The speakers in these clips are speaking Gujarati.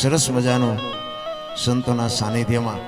સરસ મજાનો સંતોના સાનિધ્યમાં.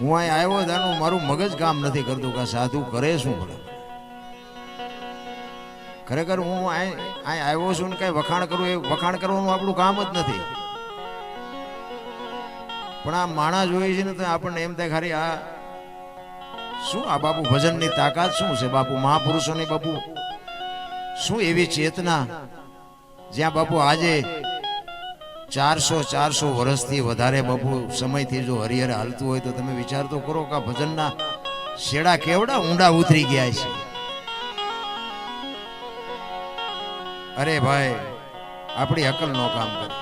હું અહીં આવ્યો તાનું મારું મગજ કામ નથી કરતું કે સાધુ કરે શું ભલે. ખરેખર હું અહીં અહીં આવ્યો છું ને કઈ વખાણ કરું, એ વખાણ કરવાનું આપણું કામ જ નથી. પણ આ માણસ જોઈએ છે ને તો આપણને એમ થાય ખરી, આ શું આ બાપુ ભજનની તાકાત શું છે? બાપુ મહાપુરુષોની બાપુ, શું એવી ચેતના જ્યાં બાપુ આજે ચારસો ચારસો વર્ષથી વધારે બાપુ સમયથી જો હરિહર હાલતું હોય તો તમે વિચાર તો કરો કે ભજનના શેડા કેવડા ઊંડા ઉતરી ગયા છે. અરે ભાઈ, આપણી અકલ નો કામ કરે.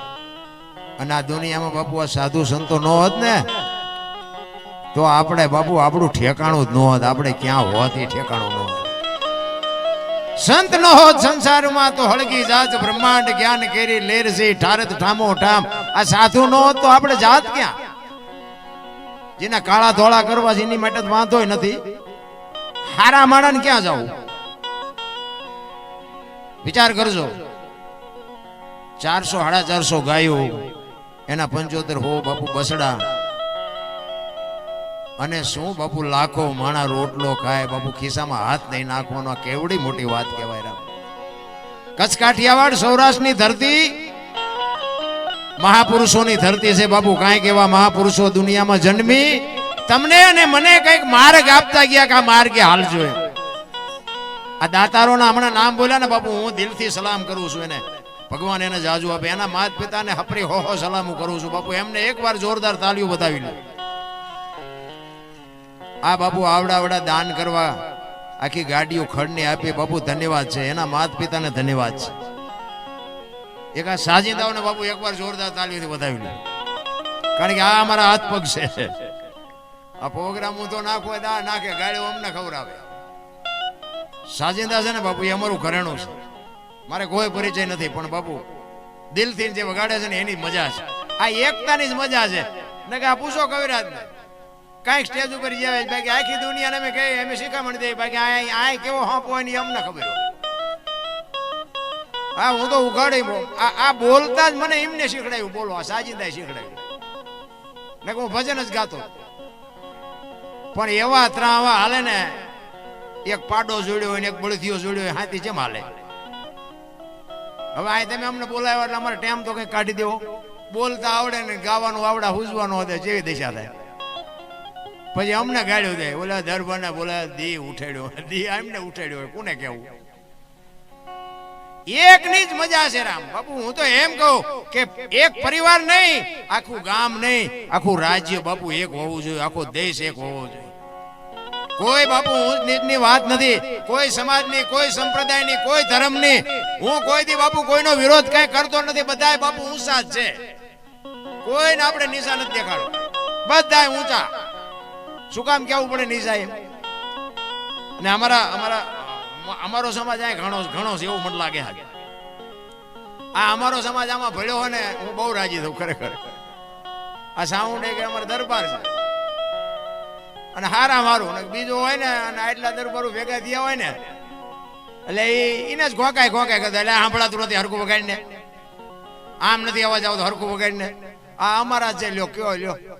અને આ દુનિયામાં બાપુ આ સાધુ સંતો નો હોત ને, તો આપણે બાપુ આપણું ઠેકાણું જ ન હોત. આપણે ક્યાં એ ઠેકાણું ન સંત નો હોત સંસારમાં તો હળગી જાત, બ્રહ્માંડ જ્ઞાન કેરી લેર છે ઠારત ઠામો, ઠામ. આ સાધુ નો તો આપણે જાત ક્યાં? જેના કાળા ધોળા કરવા એની માટે વાંધો નથી. હારા માણા ક્યાં જવું? વિચાર કરજો. ચારસો, સાડા ચારસો ગાયો. એના પંચોતેર હો બાપુ બસડા. અને શું બાપુ, લાખો માણા રોટલો ખાય, બાપુ ખિસ્સામાં હાથ નહીં નાખવાનો કેવડી મોટી વાત કહેવાય રામ કચ્છ કાઠિયાવાડ સૌરાષ્ટ્રની ધરતી મહાપુરુષોની ધરતી છે બાપુ, કાંઈક એવા મહાપુરુષો દુનિયામાં જન્મી, તમને અને મને કંઈક માર્ગ આપતા ગયા કે આ માર્ગે હાલજો એમ. આ દાતારોના હમણાં નામ બોલ્યા ને બાપુ, હું દિલથી સલામ કરું છું એને. ભગવાન એને જાજુ આપે, એના માત પિતાને હપરી હો હો સલામ કરું છું. બાપુ, એમને એકવાર જોરદાર તાલીઓ બતાવી લે. આ બાપુ આવડા આવડા દાન કરવા આખી ગાડીઓ ખડને આપી. બાપુ, ધન્યવાદ છે. એના માત પિતાને ધન્યવાદ છે. એક આ સાજિંદાઓને બાપુ એકવાર જોરદાર તાલીઓથી વધાવી લે. કારણ કે આ અમારા હાથ પગ છે. આ પ્રોગ્રામ હું તો નાખો દા નાખે. ગાડીઓ અમને ખવડાવે. સાજિંદા છે ને બાપુ, એ અમારું ઘરેણું છે. મારે કોઈ પરિચય નથી, પણ બાપુ, દિલથી જે વગાડે છે ને એની મજા છે. આ એકતાની જ મજા છે. ને કે આ પૂછો કવિરાજ ને કાંઈક સ્ટેજ ઉપર જાય બાકી આખી દુનિયાને અમે કહીએ, અમે શીખામણ દઈએ બાકી આ આ કેવો હોંપ હોય ને અમને ખબર હા, હું તો ઉઘાડી આ આ બોલતા જ મને એમને શીખડાયું બોલવા સાજિંદા શીખડાયું. ને હું ભજન જ ગાતો પણ એવા ત્રાવા હાલે ને, એક પાડો જોડ્યો હોય ને એક બળથીઓ જોડ્યો હોય, હાથી જેમ હાલે. હવે આ તમે અમને બોલાવ્યા એટલે અમારે ટાઈમ તો કઈ કાઢી દેવો. બોલતા આવડે ને ગાવાનું આવડે, હુજવાનું હોય જેવી દિશા થાય. પછી અમને ગાડ્યો જાય ઓલા દરબારને બોલા દી ઉઠાડ્યો. દી એમને ઉઠાડ્યો કોને કેવું એકની જ મજા છે રામ. બાપુ, હું તો એમ કહું કે એક પરિવાર નહીં, આખું ગામ નહીં, આખું રાજ્ય બાપુ એક હોવું જોઈએ, આખો દેશ એક હોવો જોઈએ. કોઈ બાપુ નીચની વાત નથી. કોઈ સમાજની, કોઈ સંપ્રદાયની, કોઈ ધર્મની, હું કોઈ દી બાપુ કોઈનો વિરોધ કઈ કરતો નથી. બધાય બાપુ ઊંચા જ છે. કોઈને આપણે નિશાન નથી દેખાડો. બધાય ઊંચા. શું કામ કેવું પડે નહીં સાહેબ? ને અમારા અમારા, અમારો સમાજ આ ઘણો ઘણો છે, એવું મને લાગે હા આ અમારો સમાજ આમાં ભળ્યો હોય ને, હું બહુ રાજી થઉં ખરેખર. આ સાઉન્ડ કે અમારો દરબાર છે. અને હારા મારું ને બીજું હોય ને, અને આટલા દરબારો ભેગા થયા હોય ને, એટલે એ, એને જ ઘોકાય ઘોકાય કરતા, એટલે સાંભળાતું નથી હરકું વગાડીને. આમ નથી અવાજ આવતો હરકું વગાડીને. આ અમારા જ છે લ્યો, કયો લ્યો.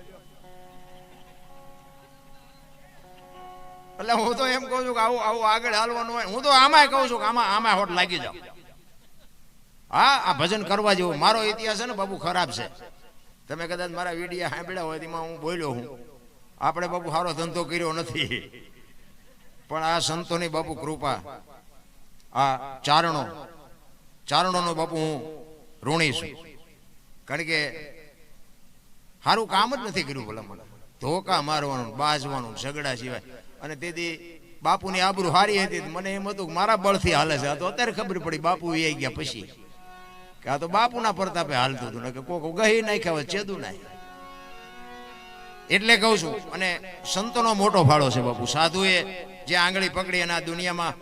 એટલે હું તો એમ કહું છું કે આવું આવું આગળ હાલવાનું હોય. હું તો આમાંય કહું છું કે આમાં આમાં હોટ લાગી જાઓ. હા, આ ભજન કરવા જેવું. મારો ઇતિહાસ છે ને બાબુ ખરાબ છે. તમે કદાચ મારા વિડીયા સાંભળ્યા હોય તેમાં હું બોલ્યો હું. આપણે બાબુ સારો ધંધો કર્યો નથી. પણ આ સંતોની બાપુ કૃપા. આ ચારણો. ચારણોનો બાપુ હું ઋણી છું. કારણ કે સારું કામ જ નથી કર્યું ભલા મને. ધોકા મારવાનું, બાજવાનું, ઝઘડા સિવાય. અને તેથી બાપુની આબરૂ હારી હતી મને એમ હતું મારા બળથી હાલે છે. આ તો અત્યારે ખબર પડી બાપુ એ ગયા પછી. કે આ તો બાપુના પ્રતાપે હાલતું હતું. ને કે કોક ગહી નાખ્યા હોય, ચેદું નાય એટલે કહું છું, અને સંતોનો મોટો ફાળો છે બાપુ. સાધુએ જે આંગળી પકડી અને આ દુનિયામાં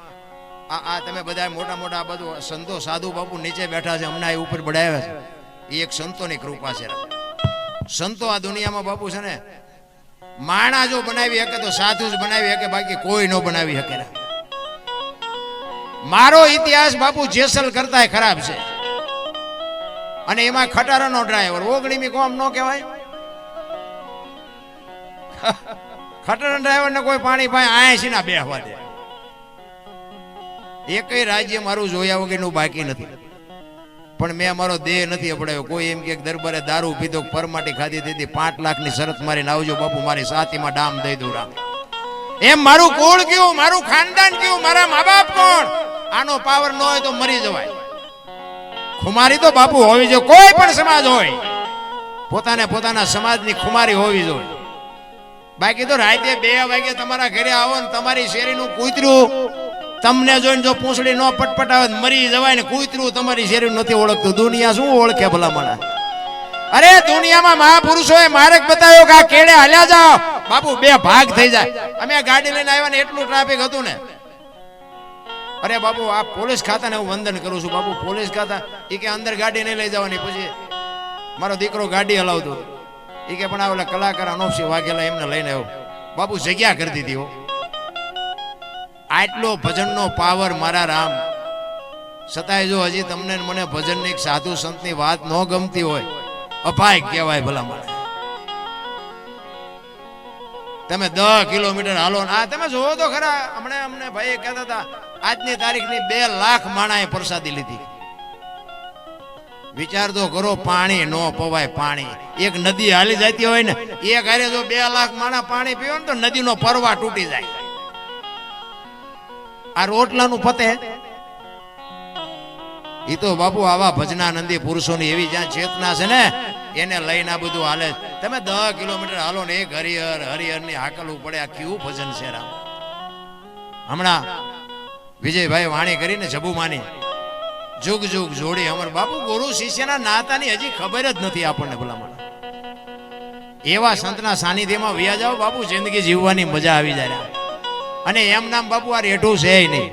આ આ તમે બધા મોટા મોટા આ બધું સંતો, સાધુ બાપુ નીચે બેઠા છે, હમણાં એ ઉપર બઢાવ્યા છે. એ એક સંતોની કૃપા છે. સંતો આ દુનિયામાં બાપુ છે ને માણા જો બનાવી શકે તો સાધુ જ બનાવી શકે, બાકી કોઈ ન બનાવી શકે. મારો ઇતિહાસ બાપુ જેસલ કરતા ખરાબ છે. અને એમાં ખટારાનો ડ્રાઈવર ઓગણીમી કોમ ન કહેવાય? ખટારા ડ્રાઈવર ને કોઈ પાણી પાય, આયાસી ના બે હવા દે. એકય રાજ્ય મારું જોયા વગરનું બાકી નથી. પણ મેં મારો દેહ નથી અપડાયો કોઈ એમ કે દરબારે દારૂ પીધો, પરમાટી ખાધી દીધી, પાંચ લાખની શરત મારીને આવજો બાપુ, મારી સાતીમાં ડામ દઈ દઉં રામ. એમ મારું કુળ કયું? મારું ખાનદાન કયું? મારા મા બાપ કોણ? આનો પાવર ન હોય તો મરી જવાય. ખુમારી તો બાપુ હોવી જોઈએ, કોઈ પણ સમાજ હોય. પોતાને પોતાના સમાજની ખુમારી હોવી જોઈએ. બાકી તો રાતે બે વાગે તમારા ઘરે આવો ને તમારી શેરીનું કૂતરું તમને જોઈને જો પૂંછડી ન પટપટાવે મરી જવાય ને કૂતરું તમારી શેરી નથી ઓળખતું. દુનિયા શું ઓળખે ભલા મને અરે દુનિયામાં મહાપુરુષોએ માર્ગ બતાવ્યો કે આ કેડે હાલ્યા જાઓ. બાપુ, બે ભાગ થઈ જાય. અમે ગાડી લઈને આવ્યા ને એટલું ટ્રાફિક હતું ને. અરે બાપુ, આ પોલીસ ખાતાને હું વંદન કરું છું. બાપુ, પોલીસ ખાતા એ કે અંદર ગાડી નહીં લઈ જવાની. પછી મારો દીકરો ગાડી હલાવતો. એ કે પણ આ ઓલા કલાકાર અનોપસિંહ વાઘેલા એમને લઈને આવ્યો બાપુ, જગ્યા કરી દીધી હો. આટલો ભજનનો પાવર મારા રામ. છતાંય જો હજી તમને મને ભજનની એક સાધુ સંતની વાત ન ગમતી હોય. અપાય કહેવાય ભલા મને તમે દસ કિલોમીટર હાલો આ તમે જોવો તો ખરા, હમણાં અમને ભાઈ કહેતા હતા, આજની તારીખની બે લાખ માણાએ પ્રસાદી લીધી. વિચાર તો કરો, પાણી ન પવાય પાણી. એક નદી હાલી જતી હોય ને, એક હારે જો બે લાખ માણા પાણી પીવો ને તો નદીનો પરવા તૂટી જાય. આ રોટલાનું ફતે એ તો બાપુ આવા ભજનાનંદી પુરુષોની એવી જ્યાં ચેતના છે ને, એને લઈને આ બધું હાલે. તમે દસ કિલોમીટર હાલો ને એક હરિહર હરિહરની હાકલવું પડે, આ કેવું ભજન છે રામ? હમણાં વિજયભાઈ વાણી કરીને જબુમાની જુગ જુગ જોડી અમર બાપુ, ગુરુ શિષ્યના નાતાની હજી ખબર જ નથી આપણને ભલામણ. એવા સંતના સાનિધ્યમાં વ્યા જાઓ બાપુ, જિંદગી જીવવાની મજા આવી જાય. અને એમ નામ બાપુ આ રેઠું છે નહીં.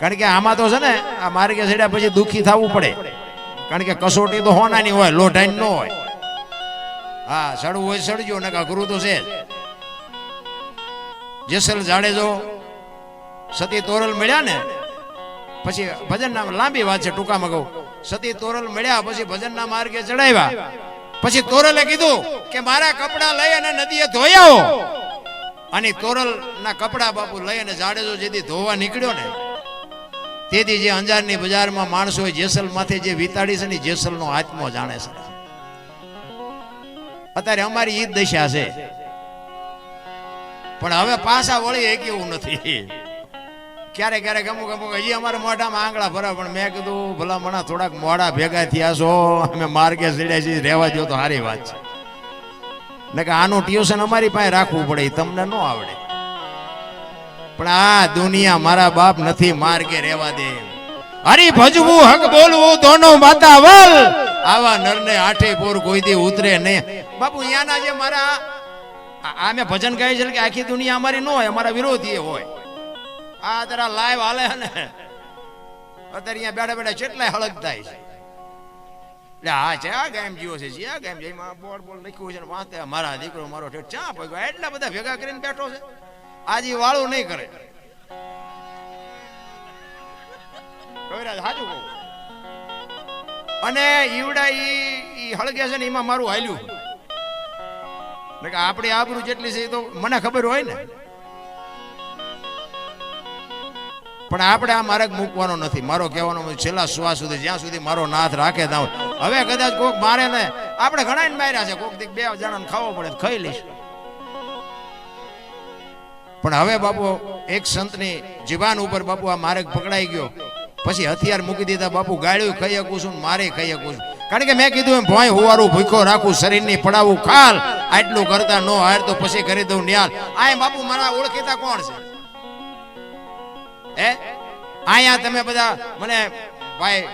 કારણ કે આમાં તો છે ને, આ માર્ગે ચડ્યા પછી દુઃખી થવું પડે. કારણ કે કસોટી તો હોનાની હોય લોઢાઈ ન હોય. હા, સડવું હોય સડજો ને અઘરું તો છે જેસલ જાડેજો સતી તોરલ મળ્યા ને, પછી ભજન નામ લાંબી વાત છે, ટૂંકામાં કહું. સતી તોરલ મળ્યા પછી ભજનના માર્ગે ચડાવ્યા. પછી તોરલે કીધું કે મારા કપડા લઈ અને નદીએ ધોયા અને તોરલ ના કપડા બાપુ લઈ અને જાડેજો જેથી ધોવા નીકળ્યો ને, તેથી જે અંજારની બજારમાં માણસો જેસલ માથે જે વિતાડી છે ને જેસલ નો આત્મો જાણે છે. અત્યારે અમારી ઈ જ દશા છે. પણ હવે પાછા વળી એક એવું નથી. ક્યારેક ક્યારેક અમુક અમુક, હજી અમારા મોઢામાં આંગળા ભરા પણ મેં કીધું ભલા મણા થોડાક મોડા ભેગા થયા છો, અમે માર્ગે ચડ્યા છીએ, રહેવા દો તો સારી વાત છે. ને કે આનું ટ્યુશન અમારી પાસે રાખવું પડે તમને ન આવડે. પણ આ દુનિયા મારા બાપ નથી, માર્ગે રહેવા દે. હરી ભજવું, હક બોલવું, દોનો માતા વલ. આવા નરને આઠે પોર કોઈ દી ઉતરે નહીં. બાપુ અહીંયાના જે મારા આ- મેં ભજન ગાય છે કે આખી દુનિયા અમારી ન હોય, અમારા વિરોધી હોય. આ તારા લાઈવ હાલે ને. અત્યારે અહીંયા બેઠા બેઠા કેટલાય હળગ થાય છે. હા આ ગામ જીવો છે જ્યાં ગામ બોર્ડ લખ્યું છે વાંચે. મારા દીકરો, મારો ઠેઠ ચા પગ્યો એટલા બધા ભેગા કરીને બેઠો છે. આજે વાળું નહીં કરે. સાચું કહું. અને ઈવડા ઈ હળગે છે ને, એમાં મારું હાલ્યું. આપણી આબરૂ જેટલી છે એ તો મને ખબર હોય ને. પણ આપણે આ માર્ગ મૂકવાનો નથી. મારો કહેવાનો છેલ્લા શ્વાસ સુધી, જ્યાં સુધી મારો નાથ રાખે ત્યાં હવે કદાચ કોક મારે ને, આપણે ઘણા ને માર્યા છે, કોક બે જણાને ખાવો પડે ખાઈ લઈશ. પણ હવે બાપુ, એક સંતની જીવાન ઉપર બાપુ આ માર્ગ પકડાઈ ગયો. પછી હથિયાર મૂકી દીધા, બાપુ ગાળ્યું, ખાઈ શકું છું મારે ખાઈ શકું છું. કારણ કે મેં કીધું એમ, ભોંય હોવારું ભૂખો રાખું, શરીરની પડાવું ખાલ. આટલું કરતા નો હાર તો પછી કરી દઉં ન્યાલ. આ બાપુ મારા ઓળખીતા કોણ છે? હે? અહીંયા તમે બધા મને ભાઈ,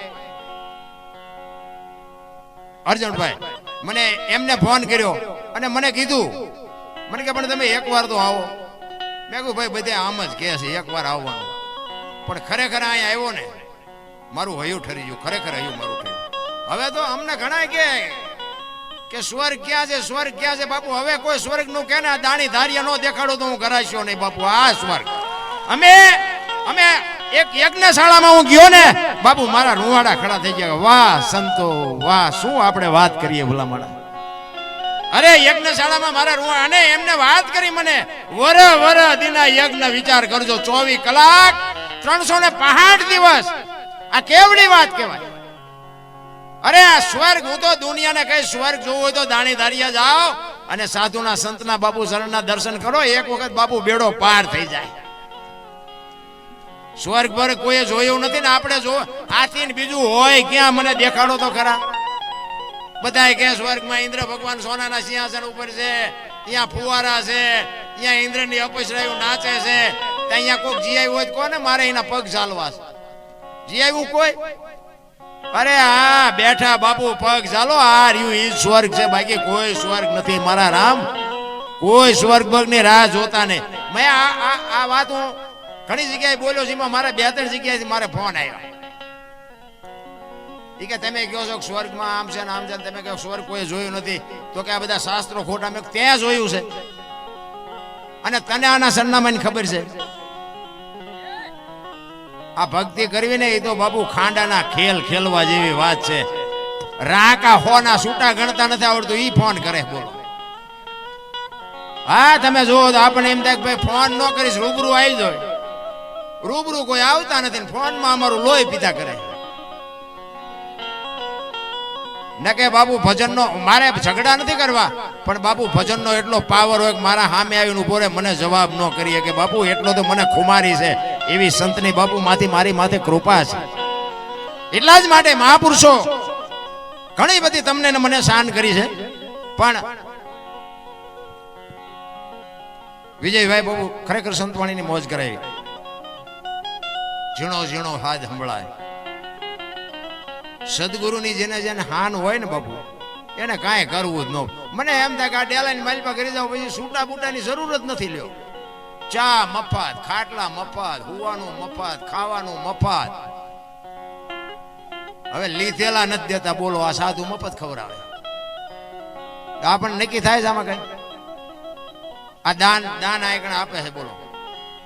અર્જુનભાઈ, મને એમને ફોન કર્યો અને મને કીધું. મને કે, પણ તમે એકવાર તો આવો. મેં કહ્યું ભાઈ, બધે આમ જ કહે છે એકવાર આવવાનું. પણ ખરેખર અહીંયા આવ્યો ને, મારું હયું ઠરી ગયું, ખરેખર હયું મારું ઠર્યું હવે તો અમને ઘણા કે કે સ્વર્ગ ક્યાં છે, સ્વર્ગ ક્યાં છે? બાપુ, હવે કોઈ સ્વર્ગનું કે ને દાણી ધારિયા નો દેખાડો તો હું કરાશ્યો નહીં, બાપુ, આ સ્વર્ગ. અમે અમે એક યજ્ઞશાળામાં હું ગયો ને, બાપુ, મારા રૂવાડા ખડા થઈ ગયા. વાહ, સંતો, વાહ, શું આપણે વાત કરીએ ભલા મારા અરે, યજ્ઞશાળામાં મારા રૂવા અને એમને વાત કરી મને. વર વર દિના યજ્ઞ વિચાર કરજો. ચોવીસ કલાક, ત્રણસો ને દિવસ. આ કેવડી વાત કહેવાય? અરે, આ સ્વર્ગ, હું તો દુનિયાને કઈ સ્વર્ગ જોવું હોય તો દાણી ધારિયા જાઓ અને સાધુના સંતના બાપુ શરણના દર્શન કરો. એક વખત બાપુ બેડો પાર થઈ જાય. સ્વર્ગ પર કોઈએ જોયું નથી ને આપણે જો આથી બીજું હોય, ક્યાં મને દેખાડો તો ખરા? બધાય કે સ્વર્ગમાં ઇન્દ્ર ભગવાન સોનાના સિંહાસન ઉપર છે, ત્યાં ફુવારા છે, ત્યાં ઇન્દ્રની અપસરાયું નાચે છે. ત્યાં કોઈક જીઆઈ હોય કોને? મારે એના પગ ચાલવા છે. જીઆયું કોઈ? અરે હા, બેઠા બાપુ, પગ ચાલો આ રહ્યું ઈ સ્વર્ગ છે. બાકી કોઈ સ્વર્ગ નથી મારા રામ. કોઈ સ્વર્ગ બગની રાહ જોતા નહીં. મેં આ આ વાત હું ઘણી જગ્યાએ બોલ્યો છે, એમાં મારે બે ત્રણ જગ્યાએથી મારે ફોન આવ્યો. એ કે તમે કહો છો સ્વર્ગમાં આમ છે ને આમ છે ને, તમે કહો સ્વર્ગ કોઈ જોયું નથી, તો કે આ બધા શાસ્ત્રો ખોટા, મેં ત્યાં જોયું છે. અને તને આના સરનામાની ખબર છે? આ ભક્તિ કરવી ને એ તો બાબુ ખાંડાના ખેલ ખેલવા જેવી વાત છે. રાકા હોના છૂટા ગણતા નથી આવડતું, ઈ ફોન કરે, બોલો. હા, તમે જુઓ તો આપણે એમ થાય ભાઈ ફોન ન કરીશ, રૂબરૂ આવી જાય રૂબરૂ કોઈ આવતા નથી ફોનમાં અમારું લોહી પીધા કરે. ન કે બાબુ ભજનનો, મારે ઝઘડા નથી કરવા, પણ બાપુ ભજનનો એટલો પાવર હોય મારા સામે આવીને ઊભો રહે, મને જવાબ ન કરીએ કે બાપુ એટલો તો મને ખુમારી છે, એવી સંતની બાપુ માંથી મારી માથે કૃપા છે. એટલા જ માટે મહાપુરુષો, ઘણી બધી તમને મને શાન કરી છે, પણ વિજયભાઈ બાબુ ખરેખર સંતવાણીની મોજ કરાવી. ઝીણો ઝીણો હાથ સંભળાય. સદગુરુની જેને જેને હાન હોય ને બાપુ, એને કાંઈ કરવું જ ન મને એમ થાય કે આ ડેલાની માલિકા કરી જાવ પછી સૂટા બૂટાની જરૂર જ નથી લ્યો. ચા મફત, ખાટલા મફત, હુવાનું મફત, ખાવાનું મફત. હવે લીધેલા નથી દેતા, બોલો, આ સાધુ મફત ખવડાવે. આપણને નક્કી થાય છે આમાં કઈ? આ દાન દાન આયકણ આપે છે, બોલો.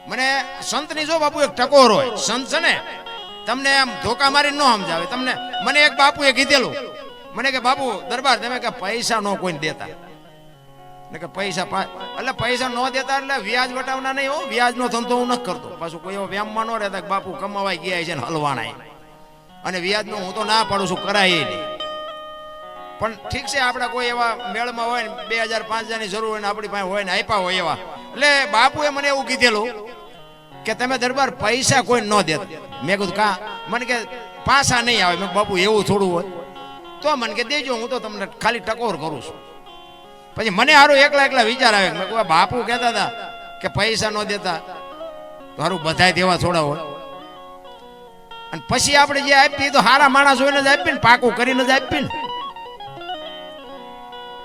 મને સંતની જો બાપુ એક ટકોર હોય, સંત છે ને, તમને આમ ધોકા મારી ન સમજાવે. તમને, મને એક બાપુએ કીધેલું, મને કે બાપુ, દરબાર તમે કે પૈસા નો કોઈને દેતા. ને કે પૈસા એટલે પૈસા ન દેતા એટલે વ્યાજ વટાવના નહીં હો, વ્યાજ નો ધંધો હું નથી કરતો. પાછું કોઈ એવો વ્યામમાં ન રહેતા બાપુ કમાવાય ગયા છે ને હલવાના અને વ્યાજ નો હું તો ના પાડું છું, કરાય નહીં. પણ ઠીક છે, આપણે કોઈ એવા મેળમાં હોય ને બે હજાર, પાંચ હજારની જરૂર હોય ને આપણી પાસે હોય ને આપ્યા હોય એવા. એટલે બાપુએ મને એવું કીધેલું કે તમે દરબાર પૈસા કોઈ ન દેતા. મેં કીધું કા? મને કે પાસા નહીં આવે. મેં બાપુ એવું થોડું હોય. તો મને કે દેજો હું તો તમને ખાલી ટકોર કરું છું. પછી મને હારું એકલા એકલા વિચાર આવે મેં કહ્યું, બાપુ કહેતા હતા કે પૈસા ન દેતા તો હારું બધાય દેવા થોડા હોય. અને પછી આપણે જે આપીએ તો હારા માણસ હોય ને જ આપીએ ને પાકું કરીને જ આપીએ ને.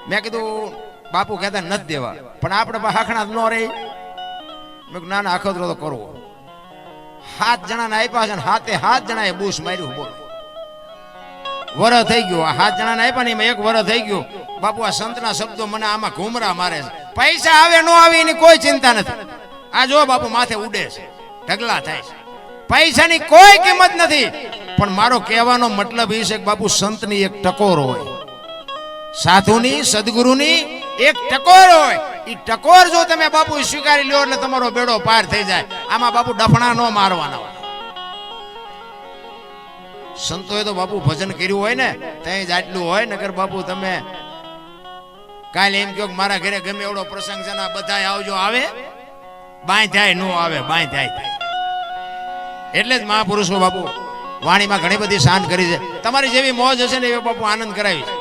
મેં કીધું બાપુ કહેતા નથી દેવા. પણ આપણે હાખણા ન રહી. મેં ના ના આખો તો કરવો. સાત જણાને આપ્યા છે ને હાથે સાત જણાએ બૂસ માર્યું, બોલો. વર થઈ ગયો. આ સાત જણાને આપ્યા ને એમાં એક વર થઈ ગયો. બાપુ, આ સંતના શબ્દો મને આમાં ઘુમરા મારે છે. પૈસા આવે ન આવે એની કોઈ ચિંતા નથી. આ જો બાપુ માથે ઉડે છે. ઢગલા થાય છે. પૈસાની કોઈ કિંમત નથી. પણ મારો કહેવાનો મતલબ એ છે કે બાપુ, સંતની એક ટકોર હોય. સાધુની, સદગુરુની એક ટકોર હોય એ ટકોર જો તમે બાપુ સ્વીકારી લ્યો એટલે તમારો બેડો પાર થઈ જાય. આમાં બાપુ ડફણા ન મારવાના હોય. સંતોએ તો બાપુ ભજન કર્યું હોય ને ત્યાં જ આટલું હોય નગર બાપુ તમે કાલે એમ કહો મારા ઘરે ગમે એવડો પ્રસંગ છે બધા આવજો આવે. બાય થાય નો આવે બાય થાય એટલે જ મહાપુરુષો બાપુ વાણીમાં ઘણી બધી શાંત કરી છે. તમારી જેવી મોજ હશે ને એ બાપુ આનંદ કરાવી જો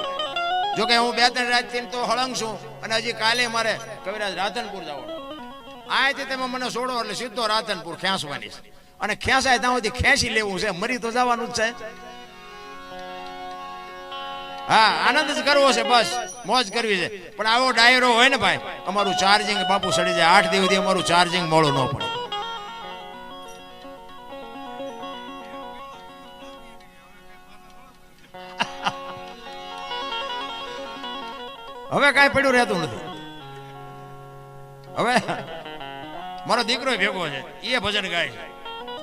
કે હું બે ત્રણ રાતથી તો હળંગ છું, અને હજી કાલે મારે કવિરાજ રાધનપુર જવાનું અહીંથી તમે મને છોડો એટલે સીધો રાધનપુર ખેંચવાની છે. અને ખેંચાય ત્યાં સુધી ખેંચી લેવું છે, મરી તો જવાનું જ છે. હા, આનંદ જ કરવો છે, બસ, મોજ કરવી છે. પણ આવો ડાયરો હોય ને ભાઈ, અમારું ચાર્જિંગ બાપુ સડી જાય. આઠ દિવસથી અમારું ચાર્જિંગ મોડું ન પડે. હવે કાંઈ પડ્યું રહેતું નથી. હવે મારો દીકરો ભેગો છે એ ભજન ગાય છે.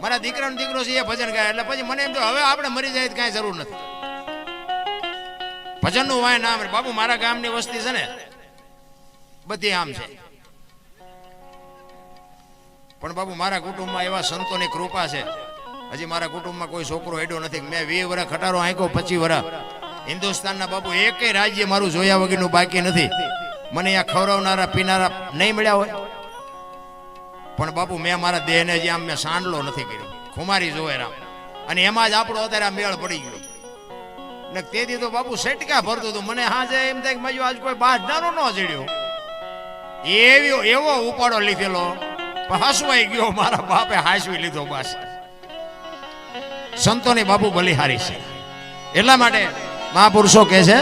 મારા દીકરાનો દીકરો છે એ ભજન ગાય એટલે પછી મને એમ તો હવે આપણે મરી જાય કાંઈ જરૂર નથી. ભજનનું વાય નામ બાપુ મારા ગામની વસ્તી છે ને, બધી આમ છે. પણ બાપુ મારા કુટુંબમાં એવા સંતોની કૃપા છે. હજી મારા કુટુંબમાં કોઈ છોકરો હેડ્યો નથી. મેં વીસ વર્ષ ખટારો આંક્યો, પચીસ વર્ષ હિન્દુસ્તાનના બાપુ એકેય રાજ્ય મારું જોયા વગરનું બાકી નથી. મને આ ખવડાવનારા, પીનારા નહીં મળ્યા હોય. પણ બાપુ, મેં મારા દેહને જે આમ મેં સાંડલો નથી કર્યો. ખુમારી જોવે રામ. અને એમાં જ આપણો અત્યારે આ મેળ પડી ગયો. ને તેથી તો બાપુ સેટકા ભરતું હતું. મને હાજે એમ થાય કે આજ કોઈ બાજનારો ન જડ્યો. એવો એવો ઉપાડો લીધેલો. પણ હસવાઈ ગયો. મારા બાપે હાસવી લીધો બસ. સંતોની બાપુ બલિહારી છે. એટલા માટે મહાપુરુષો કહે છે